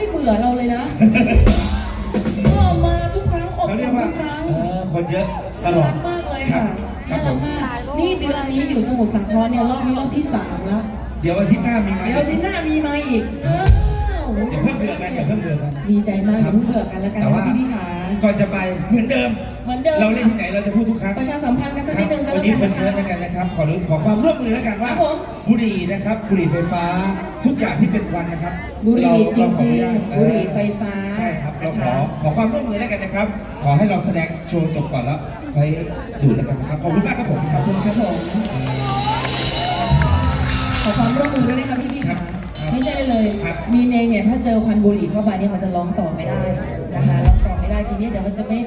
ไม่เบื่อเราเลยนะก็มาทุกครั้งอบเขาเรีอุ่ยกนว่าทุกครั้ง เออคนเยอะตน่าลอรัด กมากเลยครัค่ะบครัน่าบผมรักมาก นี่เดือนนี้อยู่สมุทรสาครเนี่ยรอบนี้รอบที่สามแล้วเดี๋ยวอาทิตย์หน้ามีไหมเดี๋ยวอาที่หน้ามีมาอีกเออโอ้โหอย่าเพิ่งเบื่อกันอย่าเพิ่งเบื่อกัน ดีใจมากอครัย่าบเพิ่งเบื่อกันแล้วกันแต่นะว่า พี่พี่ขา ก่อนจะไปเหมือนเดิม เหมือนเดิมเราเล่นที่ไหนเราจะพูดทุกครั้งประชาสัมพันธ์กันสักครันิบดนึงกันวัแล้วนนี้กันคนนะเยอะคะแล้วกันนะครับ ขอรู้ขอความร่วมมือแล้วกันว่าครับผมบุหรี่นะครับบุหรี่ไฟฟ้าทุกอย่างที่เป็นควันนะครับบุหรี่เาจริงๆเาขออนุญาตบุหรี่ไฟฟ้าใช่ครับเราขอนะคะ ขอความร่วมมือแล้วกันนะครับ ขอให้เราแสดงโชว์จบก่อนแล้วค่อยดูแล้วกันนะครับขอบคุณมากครับผมขอบคุณครับผม ขอความร่วมมือด้วยนะคะพี่พี่ครัค่ะบครับไม่ใช่เลย ครับ มีเนงเนี่ยถ้าเจอควันบุหรี่เข้าไปเนี่ยมันจะร้องต่อไม่ได้ ทีนี้เดี๋ยวมันจะไม่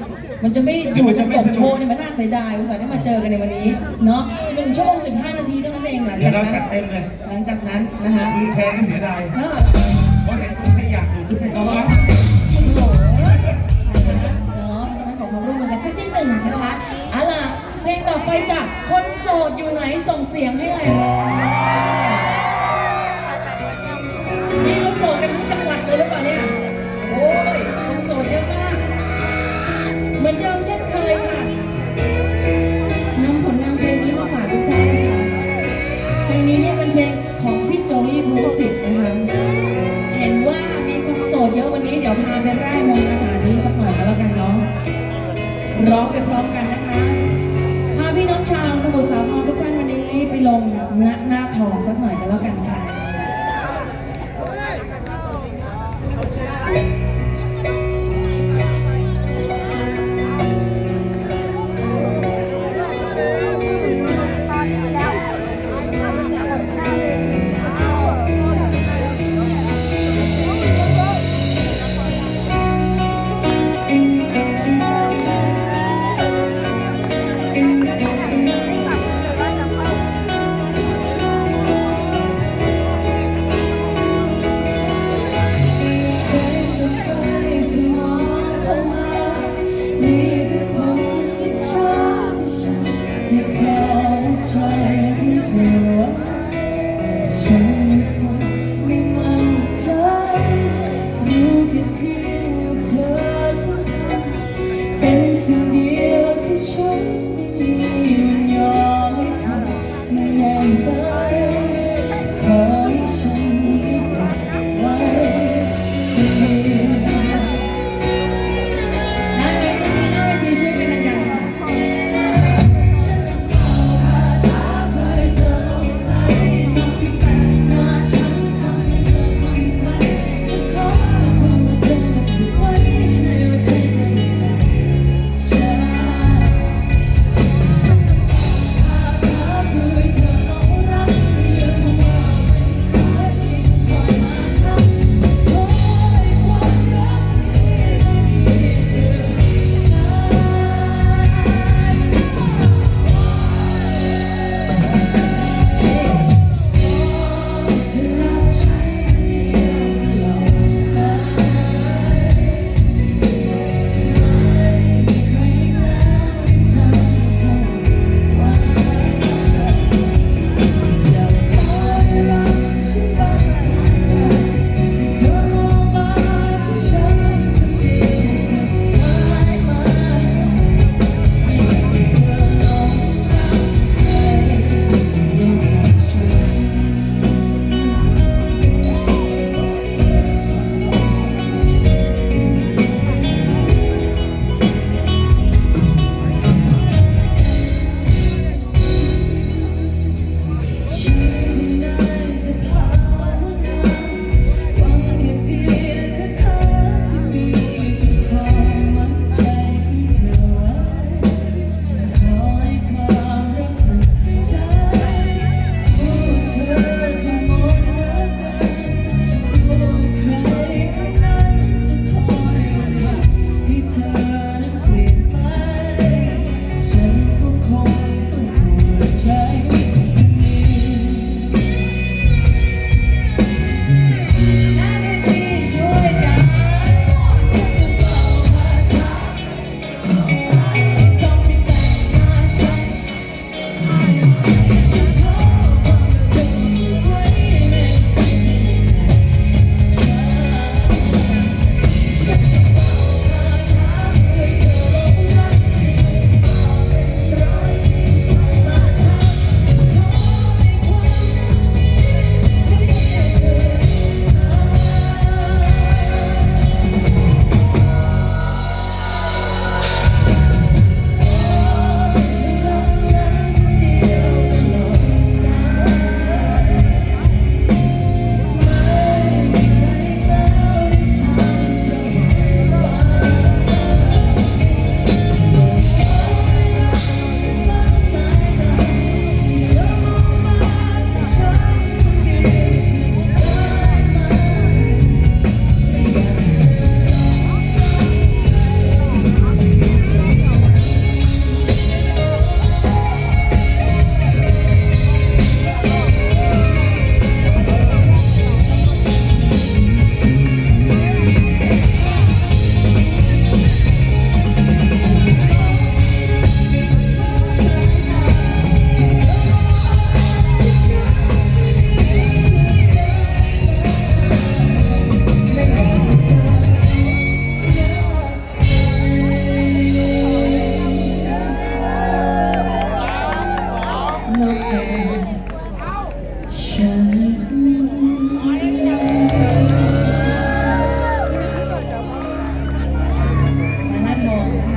มันจะไม่อยู่จะจบโชว์เนี่ยมันน่าเสียดายอุตส่าห์ได้มาเจอกันในวันนี้เนาะหนึ่งชั่วโมงสิบห้านาทีเท่านั้นเองหลังเดี๋ยจาวกเรานั้นจัดเต็มเลยหลังจากนั้นนะคะมือแพงก็เสียดายเนาะ เพราะเห็นคุณไม่อยากดูด้วย อ๋อนะโอ้ ลงนี้เนี่ยเป็นเพลงของพี่โจยี่ภูสิทธิ์นะคะเห็นว่ามีคนโสดเยอะวันนี้เดี๋ยวพาไปไร่มนต์คาถานี้สักหน่อยแล้วกันเนาะร้องไปพร้อมกันนะคะพาพี่น้องชาวสมุทรสาครทุกท่านวันนี้ไปลงณหน้าทองสักหน่อยก็แล้วกันค่ะ